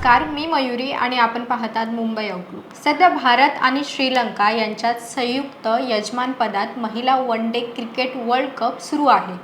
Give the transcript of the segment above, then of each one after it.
नमस्कार मी मयुरी आणि आपण पाहतात मुंबई आउटलुक सध्या भारत आणि श्रीलंका यांच्यात संयुक्त यजमानपदात महिला one day cricket world cup सुरू आहे.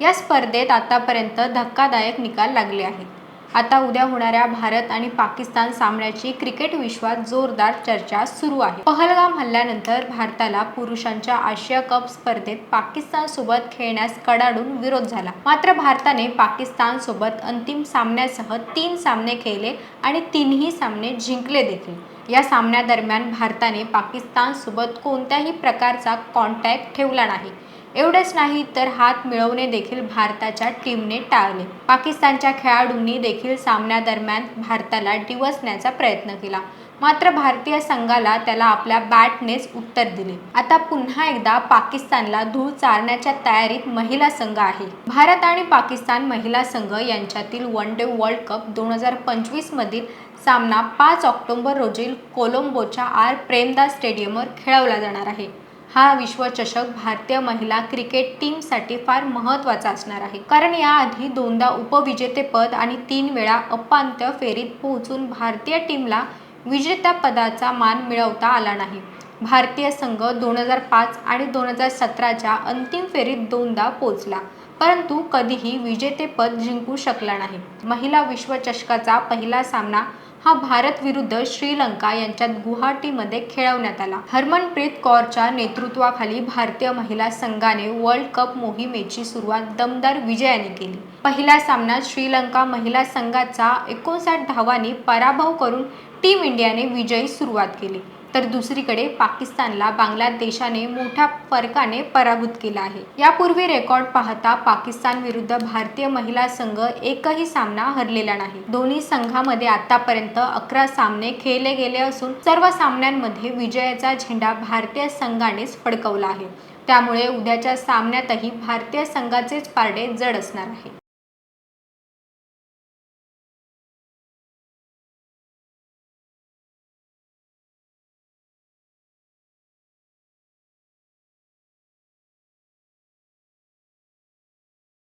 या स्पर्धेत आतापर्यंत धक्कादायक निकाल लागले आहेत. आता उद्या होणाऱ्या भारत आणि पाकिस्तान सामन्याची क्रिकेट विश्वात जोरदार चर्चा सुरू आहे. पहलगाम हल्ल्यानंतर भारताला पुरुषांच्या आशिया कप स्पर्धेत पाकिस्तान सोबत खेळण्यास कडाडून विरोध झाला. मात्र भारताने पाकिस्तान सोबत अंतिम सामन्यासह तीन सामने खेळले आणि तीनही सामने जिंकले देखील. या सामन्यादरम्यान भारताने पाकिस्तान सोबत कोणत्याही प्रकारचा कॉन्टॅक्ट ठेवला नाही. एवढेच नाही तर हात मिळवणे देखील भारताच्या टीमने टाळले. पाकिस्तानच्या खेळाडूंनी देखील सामन्यादरम्यान भारताला डिवसण्याचा प्रयत्न केला. मात्र भारतीय संघाला त्याला आपल्या बॅटनेच उत्तर दिले. आता पुन्हा एकदा पाकिस्तानला धूळ चारण्याच्या तयारीत महिला संघ आहे. भारत आणि पाकिस्तान महिला संघ यांच्यातील वन डे वर्ल्ड कप दोन हजार पंचवीस मधील सामना पाच ऑक्टोबर रोजी कोलंबोच्या आर प्रेमदास स्टेडियमवर खेळवला जाणार आहे. हा विश्वचषक भारतीय महिला क्रिकेट टीमसाठी फार महत्त्वाचा असणार आहे. कारण याआधी दोनदा उपविजेतेपद आणि तीन वेळा अपांत्य फेरीत पोहोचून भारतीय टीमला विजेत्यापदाचा मान मिळवता आला नाही. भारतीय संघ दोन हजार पाच आणि दोन हजार सतराच्या अंतिम फेरीत दोनदा पोचला परंतु कधीही विजेतेपद जिंकू शकला नाही. महिला विश्वचषकाचा पहिला सामना हा भारत विरुद्ध श्रीलंका यांच्यात गुवाहाटीमध्ये खेळवण्यात आला. हरमनप्रीत कौरच्या नेतृत्वाखाली भारतीय महिला संघाने वर्ल्ड कप मोहिमेची सुरुवात दमदार विजयाने केली. पहिल्या सामन्यात श्रीलंका महिला संघाचा एकोणसाठ धावांनी पराभव करून टीम इंडियाने विजयी सुरुवात केली. तर दुसरीकडे पाकिस्तानला बांगलादेशाने मोठ्या फरकाने पराभूत केला आहे. यापूर्वी रेकॉर्ड पाहता पाकिस्तान विरुद्ध भारतीय महिला संघ एकही सामना हरलेला नाही. दोन्ही संघामध्ये आतापर्यंत अकरा सामने खेळले गेले असून सर्व सामन्यांमध्ये विजयाचा झेंडा भारतीय संघानेच फडकवला आहे. त्यामुळे उद्याच्या सामन्यातही भारतीय संघाचेच पारडे जड असणार आहे